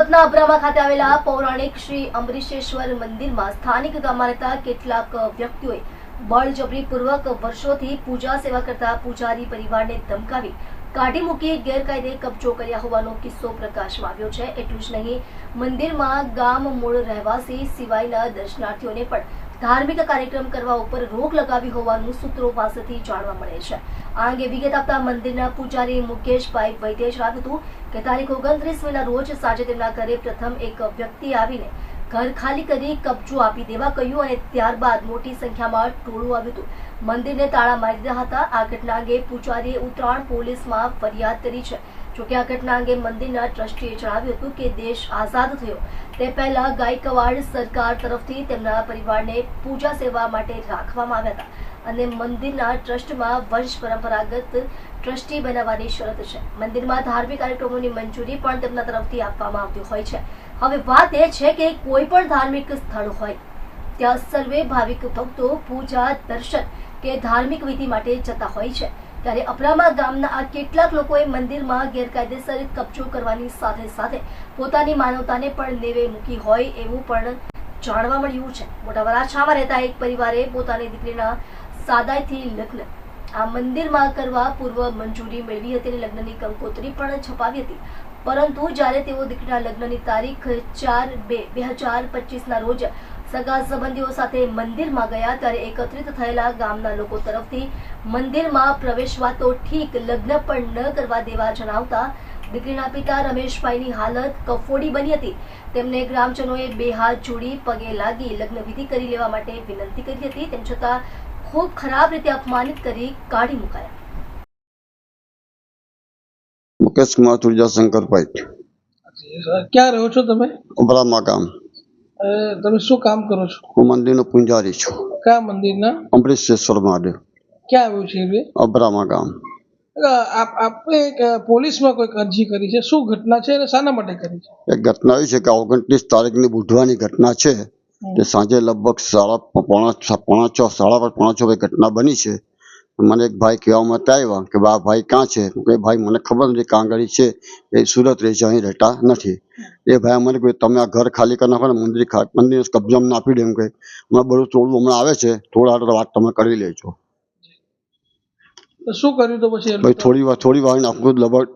સુરતના અબ્રામા ખાતે આવેલા પૌરાણિક શ્રી અમરીશેશ્વર મંદિરમાં સ્થાનિક ગામમાં કેટલાક વ્યક્તિઓએ બળજબરીપૂર્વક વર્ષોથી પૂજા સેવા કરતા પૂજારી પરિવારને ધમકાવી કાઢી મૂકી ગેરકાયદે કબજો કર્યા હોવાનો કિસ્સો પ્રકાશમાં આવ્યો છે. એટલું જ નહીં, મંદિરમાં ગામ મૂળ રહેવાસી સિવાયના દર્શનાર્થીઓને પણ ધાર્મિક કાર્યક્રમ કરવા ઉપર રોક લગાવી હોવાનું સૂત્રો પાસેથી જાણવા મળે છે. આ અંગે વિગત આપતા મંદિરના પૂજારી મુકેશભાઈ વૈદ્યે જણાવ્યું હતું કે તારીખ ઓગણત્રીસ મેના રોજ સાંજે તેમના ઘરે પ્રથમ એક વ્યક્તિ આવીને ઘર ખાલી કરી કબજો આપી દેવા કહ્યું અને ત્યારબાદ મોટી સંખ્યામાં ટોળું આવ્યું હતું. મંદિરને તાળા મારી દીધા હતા. આ ઘટના અંગે પૂજારીએ ઉત્તરાયણ પોલીસમાં ફરિયાદ કરી છે. જોકે આ ઘટના અંગે મંદિરના ટ્રસ્ટીએ જણાવ્યું હતું કે દેશ આઝાદ થયો. તે પહેલા ગાયકવાડ સરકાર તરફથી તેમના પરિવારને પૂજા સેવા માટે રાખવામાં આવ્યા હતા અને મંદિરના ટ્રસ્ટમાં વંશ પરંપરાગત ટ્રસ્ટી બનાવવાની શરત છે. મંદિરમાં ધાર્મિક કાર્યક્રમોની મંજૂરી પણ તેમના તરફથી આપવામાં આવતી હોય છે. હવે વાત એ છે કે કોઈ પણ ધાર્મિક સ્થળ હોય, ત્યાં સર્વે ભાવિક ભક્તો પૂજા દર્શન કે ધાર્મિક વિધિ માટે જતા હોય છે. ત્યારે અપરામા ગામના આ કેટલાક લોકોએ મંદિરમાં ગેરકાયદેસર કબજો કરવાની સાથે સાથે પોતાની માનવતાને પણ નેવે મૂકી હોય એવું પણ જાણવા મળ્યું છે. મોટા રહેતા એક પરિવારે પોતાની દીકરીના સાદાઈથી લગ્ન, આ મંદિરમાં કરવા પૂર્વ મંજૂરી મેળવી હતી અને લગ્નની કંકોત્રી પણ છપાવી હતી. પરંતુ જ્યારે તેઓ દીકરીના લગ્નની તારીખ ચાર બે બે હજાર પચીસના રોજ સગા સંબંધીઓ સાથે મંદિરમાં ગયા ત્યારે એકત્રિત થયેલા ગામના લોકો તરફથી મંદિરમાં પ્રવેશવા તો ઠીક લગ્ન પણ ન કરવા દેવા જણાવતા દીકરીના પિતા રમેશભાઈની હાલત કફોડી બની હતી. તેમને ગ્રામજનોએ બે હાથ જોડી પગે લાગી લગ્ન વિધિ કરી લેવા માટે વિનંતી કરી હતી. તેમ છતાં ખૂબ ખરાબ રીતે અપમાનિત કરી કાઢી મુકાયા. મુકેશ કુમાર તુલજા શંકરભાઈ ક્યાં રહો છો તમે? ઉભરામાં ગામ. તમે શું કામ કરો છો? હું મંદિરનો પૂંજારી છું. કયા મંદિરના? અમૃતેશ્વર મહાદેવ. ક્યાં આવ્યું છે એ અબ્રામા ગામ. અ, આપ આપે પોલીસમાં કોઈક અરજી કરી છે? શું ઘટના છે અને શાના માટે કરી છે? એક ઘટના એવી છે કે ઓગણત્રીસ તારીખની બુધવારની ઘટના છે. તે સાંજે લગભગ સાડા પોણા છ- પોણા છ સાડા પાંચ પોણા છ ઘટના બની છે. મને એક ભાઈ કહેવા માટે આવ્યા કે આ ભાઈ ક્યાં છે? કે ભાઈ મને ખબર નથી કાંગળી છે એ સુરત રહે છે અહીં રહેતા નથી. એ ભાઈ મને કહ્યું તમે આ ઘર ખાલી કરી નાખો ને મંદિર મંદિર કબજામાં આપી દે. એમ કહે હમણાં બધું થોડું હમણાં આવે છે થોડા વાત તમે કરી લેજો. શું કર્યું તો પછી ભાઈ થોડી વાર થોડી વાર આખું લગભગ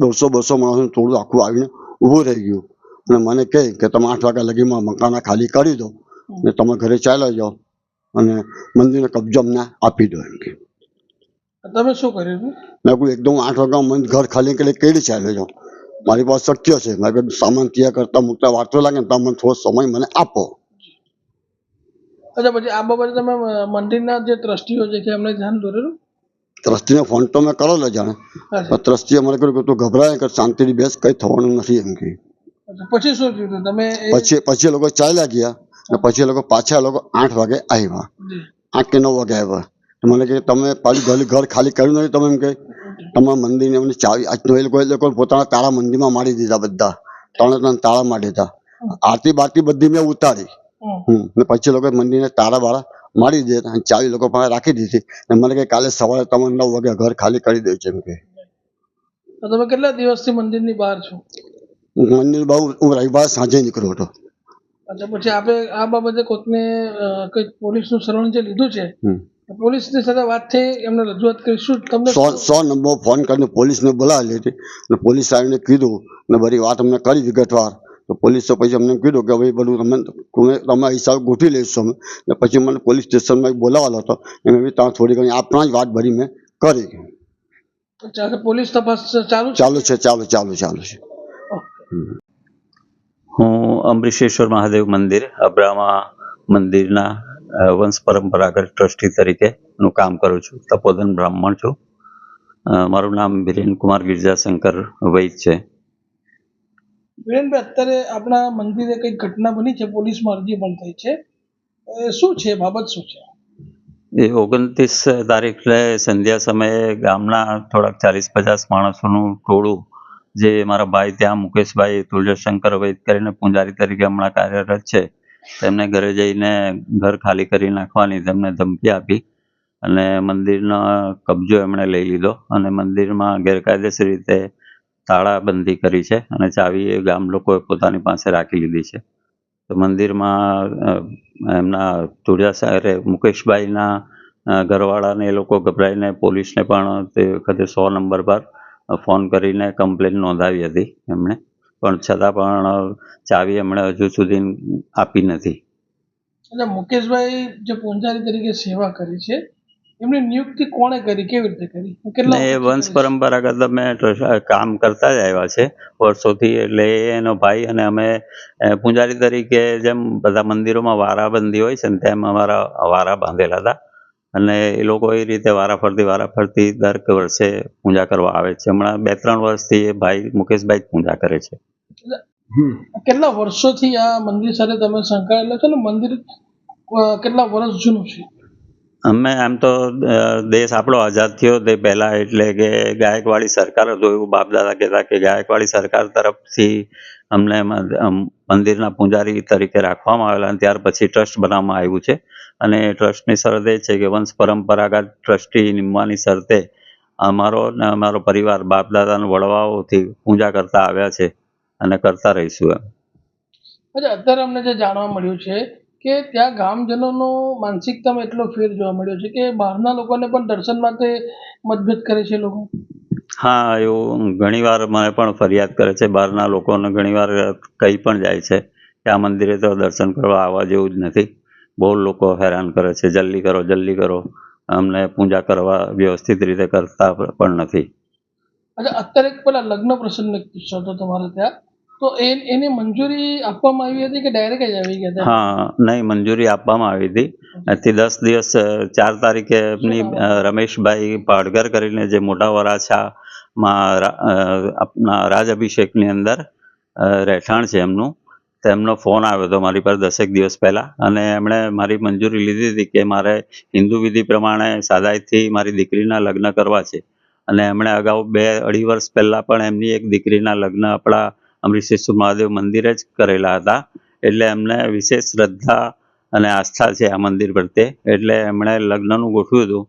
દોઢસો બસો માણસનું થોડું આખું આવીને ઊભું રહી ગયું. અને મને કહે કે તમે આઠ વાગ્યા લગીમાં મકાન ખાલી કરી દો ને તમે ઘરે ચાલ્યા જાઓ અને મંદિરને કબજો અમને આપી દો. એમ કે તમે શું કર્યું હતું? મેં કહ્યું એકદમ આઠ વાગ્યા મંદિર ઘર ખાલી કરી કેવી ચાલ્યો જાઓ મારી પાસે શક્ય છે મેં કીધું સામાન ત્યાં કરતા મૂકતા વાંચો લાગે ને તો મને થોડો સમય મને આપો અચ્છા પછી આ બાબતે તમે અ, મંદિરના જે ટ્રસ્ટીઓ છે કે એમને ધ્યાન દોરેલું ટ્રસ્ટીને ફોન તો મેં કરેલો જાણે અચ્છા. પણ ટ્રસ્ટીએ મને કહ્યું કે તું ગભરાય કે શાંતિથી બેસ કંઈ થવાનું નથી એમ કે અચ્છા. પછી શું થયું હતું? તમે એ પછી પછી એ લોકો ચાલ્યા ગયા અને પછી એ લોકો પાછા એ લોકો આઠ વાગે આવ્યા જી. આઠ કે નવ વાગે આવ્યા તો મને કે તમે પાછું ઘર ઘર ખાલી કર્યું નથી તમે એમ કે? તમારા મંદિરને અમને ચાવી આજનો એ લોકો એ લોકો પોતાના તાળા મંદિરમાં મારી દીધા બધા. ત્રણે ત્રણ તાળા મારી દીધા. આરતી બારતી બધી મેં ઉતારી. હમ. ને પછી લોકો મંદિરને તાળા બાળા મારી દીધા અને ચાવી લોકો પાસે રાખી દીધી. ને મને કે કાલે સવારે તમે નવ વાગે ઘર ખાલી કરી દેજો એમ કે. તમે કેટલા દિવસથી મંદિરની બહાર છો? મંદિર બહુ હું રવિવાર સાંજે નીકળ્યો હતો. અચ્છા પછી આપણે આ બાબતે કોઈકને કંઈક પોલીસનું શરણ જે લીધું છે પોલીસની સાથે વાત થઈ એમને રજૂઆત કરી. શું તમને સો સો નંબર ફોન કરીને પોલીસને બોલાવેલી હતી અને પોલીસ આવીને કીધું અને બધી વાત અમને કરી વિગતવાર. તો પોલીસે પછી અમને કીધું કે ભાઈ બધું તમે તમે તમે હિસાબ ગોઠવી લઈશું અમે. ને પછી મને પોલીસ સ્ટેશનમાં બોલાવેલો હતો. એમ ત્યાં થોડી ઘણી આપણા જ વાત ભરી મેં કરી. પોલીસ તપાસ ચાલુ છે? ચાલુ છે ચાલુ ચાલુ ચાલુ છે. હું અમરીશેશ્વર મહાદેવ મંદિર અબ્રામા મંદિરના વંશ પરંપરાગત ટ્રસ્ટી તરીકે નું કામ કરું છું. તપોધન બ્રાહ્મણ છું. મારું નામ વિરેન કુમાર ગિરજાશંકર વૈદ છે. વિરેનભાઈ અત્યારે આપણા મંદિરે કંઈક ઘટના બની છે પોલીસમાં અરજી પણ થઈ છે. શું છે બાબત શું છે? એ ઓગણત્રીસ તારીખે સંધ્યા સમયે ગામના થોડાક ચાલીસ પચાસ માણસોનું ટોળું જે મારા ભાઈ ત્યાં મુકેશભાઈ તુલજશંકર વૈદ કરીને પૂંજારી તરીકે હમણાં કાર્યરત છે તેમને ઘરે જઈને ઘર ખાલી કરી નાખવાની તેમને ધમકી આપી અને મંદિરનો કબજો એમણે લઈ લીધો અને મંદિરમાં ગેરકાયદેસર રીતે તાળાબંધી કરી છે અને ચાવી એ ગામ લોકોએ પોતાની પાસે રાખી લીધી છે. તો મંદિરમાં એમના તુળજા અરે મુકેશભાઈના ઘરવાળાને એ લોકો ગભરાઈને પોલીસને પણ તે વખતે સો નંબર પર ફોન કરીને કમ્પ્લેન નોંધાવી હતી એમણે. પણ છતાં પણ ચાવી એમણે હજુ સુધી આપી નથી. એટલે મુકેશભાઈ જે પૂંજારી તરીકે સેવા કરી છે એમની નિયુક્તિ કોણે કરી? કેવી રીતે કરી? કેટલા એ વંશ પરંપરાગત અમે કામ કરતા જ આવ્યા છે વર્ષોથી. એટલે એનો ભાઈ અને અમે પૂંજારી તરીકે જેમ બધા મંદિરોમાં વારા બંધી હોય છે ને તેમ અમારા વારા બાંધેલા હતા. અને એ લોકો એ રીતે વારાફરતી વારાફરતી દર વર્ષે પૂજા કરવા આવે છે. હમણાં બે ત્રણ વર્ષથી એ ભાઈ મુકેશભાઈ જ પૂજા કરે છે. કેટલા વર્ષોથી આ મંદિર સાથે તમે સંકળાયેલા છો ને? મંદિર કેટલા વર્ષ જૂનું છે? અમે આમ તો દેશ આપણો આઝાદ થયો તે પહેલા એટલે કે ગાયકવાડી સરકાર હતું. એવું બાપદાદા કહેતા કે ગાયકવાડી સરકાર તરફથી અમને મ- અમ મંદિરના પૂજારી તરીકે રાખવામાં આવેલા અને ત્યાર પછી ટ્રસ્ટ બનાવવામાં આવ્યું છે. અને ટ્રસ્ટની શરત છે કે વંશ પરંપરાગત ટ્રસ્ટી નિમવાની શરતે અમારો ને અમારો પરિવાર બાપદાદાના વડવાઓથી પૂજા કરતા આવ્યા છે અને કરતા રહીશું એમ. અચ્છા અત્યારે અમને જે જાણવા મળ્યું છે કે ત્યાં ગામજનોનો માનસિકતામાં એટલો ફેર જોવા મળ્યો છે કે બહારના લોકોને પણ દર્શન માટે મતભેદ કરે છે લોકો. હા એવું ઘણીવાર મને પણ ફરિયાદ કરે છે. બહારના લોકોને ઘણીવાર કહી પણ જાય છે કે આ મંદિરે તો દર્શન કરવા આવવા જેવું જ નથી. બહુ લોકો હેરાન કરે છે. જલ્દી કરો જલ્દી કરો. અમને પૂજા કરવા વ્યવસ્થિત રીતે કરતા પણ નથી. અચ્છા અત્યારે પેલા લગ્ન પ્રસંગનો કિસ્સો હતો તમારે ત્યાં. તો એની મંજૂરી આપવામાં આવી હતી કે ડાયરેક્ટ જ આવી ગયા હતા? હા નહીં મંજૂરી આપવામાં આવી હતી. આજથી દસ દિવસ ચાર તારીખે એમની રમેશભાઈ પાડગર કરીને જે મોટા વરાછામાં અ, આપના રાજ અભિષેકની અંદર રહેઠાણ છે એમનું. તેમનો ફોન આવ્યો હતો મારી પાસે દસેક દિવસ પહેલાં અને એમણે મારી મંજૂરી લીધી હતી કે મારે હિન્દુ વિધિ પ્રમાણે સાદાઈથી મારી દીકરીના લગ્ન કરવા છે. અને એમણે અગાઉ બે અઢી વર્ષ પહેલાં પણ એમની એક દીકરીના લગ્ન આપણા અમરીશેશ્વર મહાદેવ મંદિરે જ કરેલા હતા. એટલે એમને વિશેષ શ્રદ્ધા અને આસ્થા છે આ મંદિર પ્રત્યે. એટલે એમણે લગ્નનું ગોઠવ્યું હતું.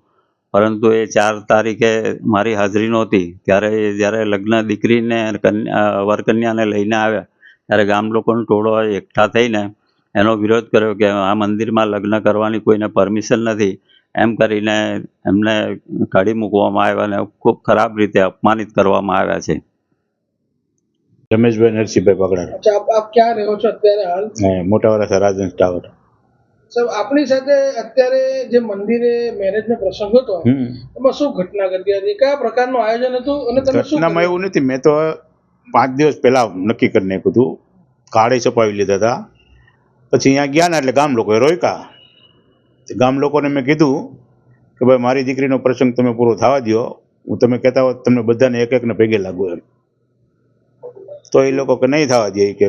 પરંતુ એ ચાર તારીખે મારી હાજરી નહોતી. ત્યારે એ જ્યારે લગ્ન દીકરીને કન્યા વરકન્યાને લઈને આવ્યા ત્યારે ગામ લોકોનો ટોળો એકઠા થઈને એનો વિરોધ કર્યો કે આ મંદિરમાં લગ્ન કરવાની કોઈને પરમિશન નથી. એમ કરીને એમને કાઢી મૂકવામાં આવ્યા અને ખૂબ ખરાબ રીતે અપમાનિત કરવામાં આવ્યા છે. રમેશભાઈ નરસિંહભાઈ પગડા આપ ક્યાં રહો છો અત્યારે હાલ? મોટા વરાસા રાજન ટાવર. સાહેબ આપણી સાથે અત્યારે જે મંદિરે મેરેજનો પ્રસંગ હતો એમાં શું ઘટના ઘટી હતી? કયા પ્રકારનું આયોજન હતું? અને તમે શું ઘટનામાં એવું નથી મેં તો પાંચ દિવસ પહેલા નક્કી કરી નાખ્યું હતું. કાળે છપાવી લીધા હતા. પછી અહીંયા ગયા ને એટલે ગામ લોકોએ રોક્યા. તે ગામ લોકોને મેં કીધું કે ભાઈ મારી દીકરીનો પ્રસંગ તમે પૂરો થવા દ્યો. હું તમે કહેતા હોત તમને બધાને એક એકને ભેગે લાગુ એમ. તો એ લોકો કે નહીં થવા દે કે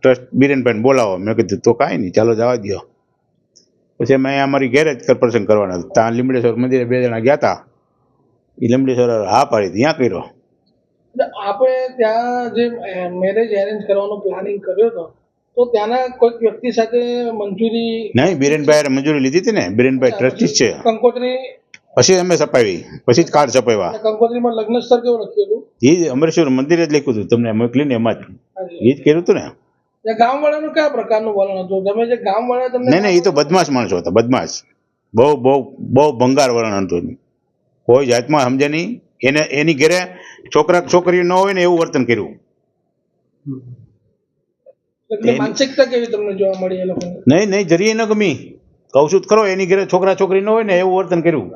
ટ્રસ્ટ બિરેનભાઈને બોલાવો. મેં કીધું તો કાંઈ નહીં ચાલો જવા દ્યો. પછી અમે અમારી ઘેર જ પ્રસંગ કરવાના ત્યાં લીમડેશ્વર મંદિરે બે જણા ગયા હતા. એ લીમડેશ્વર હા પાડી ત્યાં કર્યો. આપણે ત્યાં જે મેરેજ એરેન્જ કરવાનો પ્લાનિંગ કર્યો હતો તો ત્યાંના કોઈક વ્યક્તિ સાથે મંજૂરી નહીં બિરેનભાઈ મંજૂરી લીધી હતી ને? બિરેનભાઈ ટ્રસ્ટી છે. કંકોત્રી પછી અમે છપાવી પછી જ કાર્ડ છપાવ્યા કંકોત્રીમાં લગ્ન સ્થળ કેવું લખ્યું હતું? એ અમરેશ્વર મંદિરે જ લખ્યું હતું. તમને મોકલીને એમાં જ. એ જ કર્યું હતું ને? ગામવાળાનું કયા પ્રકારનું વલણ હતું? તમે જે ગામવાળા તમને નહીં નહીં એ તો બદમાશ માણસો હતા બદમાશ. બહુ બહુ બહુ ભંગાર વલણ હતું કોઈ જાતમાં સમજે નહીં. એને એની ઘરે છોકરા છોકરી ન હોય ને એવું વર્તન કર્યું. માનસિકતા કેવી તમને જોવા મળી એ લોકોની? નહીં નહીં જરીએ ન ગમી. કહું છું ખરો એની ઘરે છોકરા છોકરી ન હોય ને એવું વર્તન કર્યું.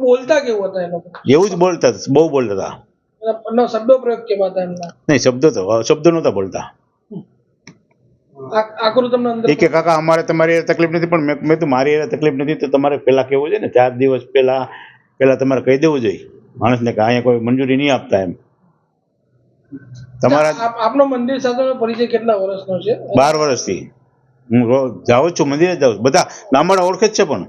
બોલતા કેવું હતા એ લોકો? એવું જ બોલતા બહુ બોલતા હતા. શબ્દો પ્રયોગ કેવા હતા એમના? નહીં શબ્દો તો શબ્દો નહોતા બોલતા આ- આકરું તમને અંદર એ કે કાકા અમારે તમારી તકલીફ નથી પણ મેં તો મારી હારે તકલીફ નથી તો તમારે પહેલા કહેવું છે ને? ચાર દિવસ પેલા પેલા તમારે કહી દેવું જોઈએ. માણસને કે અહીંયા કોઈ મંજૂરી નહીં આપતા એમ. તમારા આપનો મંદિર સાથેનો પરિચય કેટલા વર્ષનો છે? બાર વર્ષથી. હું જાઉં છું મંદિરે જાઉં છું. બધા ગામવાળા ઓળખે જ છે પણ.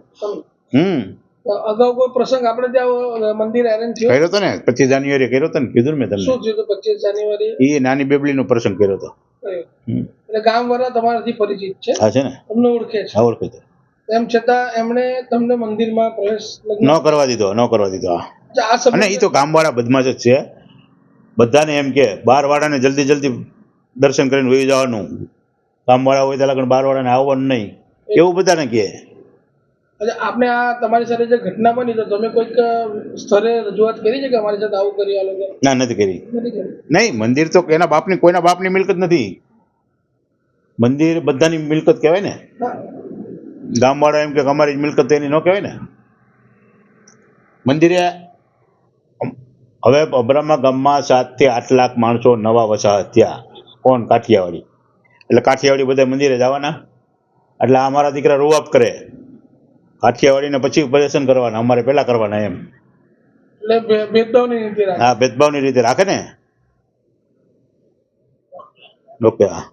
હમ. અગાઉ કોઈ પ્રસંગ આપણે ત્યાં મંદિર એરેન્જ થયો? કર્યો હતો ને? પચીસ જાન્યુઆરી કર્યો હતો ને? કીધું ને મેં શું થયું પચીસ જાન્યુઆરી એ નાની બેબલીનો પ્રસંગ કર્યો હતો. એટલે ગામ વાળા તમારાથી પરિચિત છે. હા છે ને? તમને ઓળખે છે. હા ઓળખે છે. એમ છતાં એમણે તમને મંદિરમાં પ્રવેશ ન કરવા દીધો ન કરવા દીધો હા. આ અને એ તો ગામવાળા બદમાશ જ છે. બધાને એમ કે બાર વાળાને જલ્દી જલ્દી દર્શન કરીને વહી જવાનું. ગામવાળા હોય ત્યાં લગન બાર વાળાને આવવાનું નહીં. એવું બધાને કહે. અચ્છા આપણે આ તમારી સાથે જે ઘટના બની તો તમે કોઈક સ્થળે રજૂઆત કરી છે કે અમારી સાથે આવું કરી આ લોકો? ના નથી કરી. નહીં મંદિર તો એના બાપની કોઈના બાપની મિલકત નથી. મંદિર બધાની મિલકત કહેવાય ને? ગામવાળા એમ કે અમારી મિલકત એની ન કહેવાય ને? મંદિરે હવે અબ્રામા ગામમાં સાતથી આઠ લાખ માણસો નવા વસા થયા. કોણ? કાઠિયાવાડી. એટલે કાઠિયાવાડી બધા મંદિરે જવાના. એટલે અમારા દીકરા રૂઆપ કરે. કાઠિયાવાડીને પછી પ્રદર્શન કરવાના અમારે પેલા કરવાના એમ. હા ભેદભાવની રીતે રાખે ને? ઓકે હા.